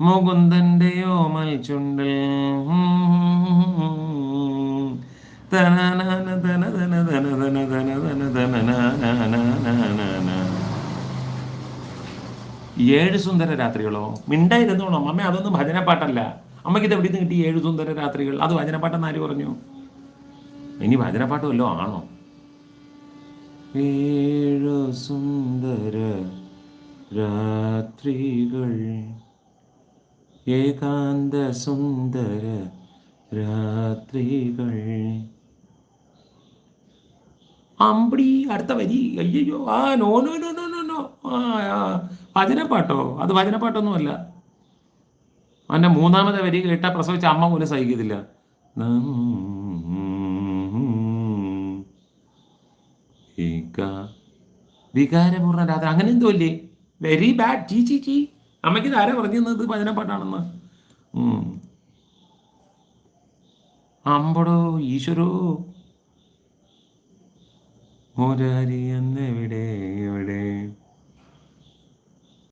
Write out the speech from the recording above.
മുകുന്ദന്റെ ഓമൽ ചുണ്ടിൽ തന തന തന തന തന തന തന ഏഴ് സുന്ദര രാത്രികളോ മിണ്ടായിരുന്നോളോ അമ്മ അതൊന്നും ഭജനപ്പാട്ടല്ല അമ്മയ്ക്ക് ഇത് എവിടെ നിന്ന് കിട്ടി ഏഴ് സുന്ദര രാത്രികൾ അത് ഭജനപ്പാട്ടെന്ന് ആര് പറഞ്ഞു ഇനി ഭജനപ്പാട്ടുമല്ലോ ആണോ ഏഴു സുന്ദര രാത്രികൾ. ഏകാന്ത സുന്ദര രാത്രികൾ. അമ്പടി അടുത്ത വരി. അയ്യോ ആ no no no no no no. ആ വചനപ്പാട്ടോ? അത് ഭജനപ്പാട്ടൊന്നുമല്ല അവന്റെ മൂന്നാമത്തെ വരി കേട്ടാൽ പ്രസവിച്ച അമ്മ പോലും സഹിക്കത്തില്ല. വികാരപൂർണ രാത്രി അങ്ങനെ എന്തോ അല്ലേ വെരി ബാഡ് ചീ ചീ ചീ. അമ്മയ്ക്ക് ആരാ പറഞ്ഞു തന്നത് ഭജനപ്പാട്ടാണെന്ന്. അമ്പടോ ഈശ്വരോ. മുരാരി എന്നെവിടെ എവിടെ?